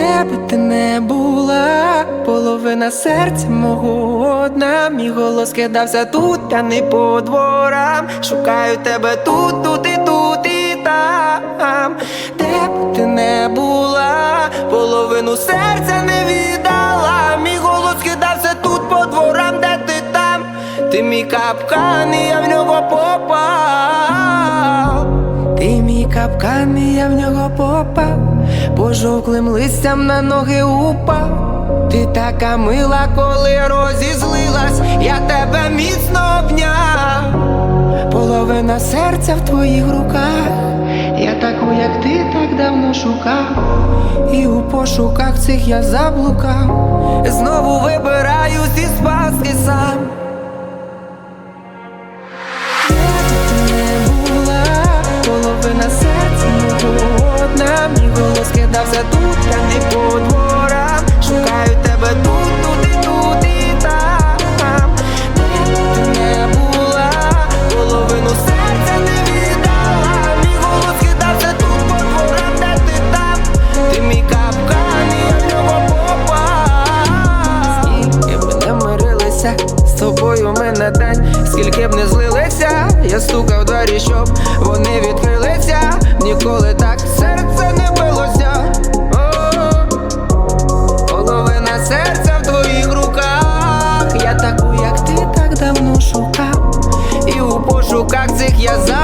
Де би ти не була, половина серця мого одна, мій голос кидався тут, а не по дворам. Шукаю тебе тут, тут і тут і там. Де б ти не була, половину серця не віддала. Мій голос кидався тут по дворам, де ти там. Ти мій капкан, і я в нього попав. Ти мій капкан, і я в нього попав, пожовклим листям на ноги упав. Ти така мила, коли розізлилась, я тебе міцно обняв. Половина серця в твоїх руках, я таку, як ти, так давно шукав, і у пошуках цих я заблукав, знову вибираюсь із пастки сам. тут, я не по дворам Шукаю тебе тут, туди, туди, там Де ти не була, половину серця не віддала. Мій голос кидався тут по дворам, де ти там. Ти мій капкан, і я в нього попав. Скільки б не мирилися, з тобою ми на день Скільки б не злилися, я стукав в двері, щоб вони відкрилися. Ніколи так як я за.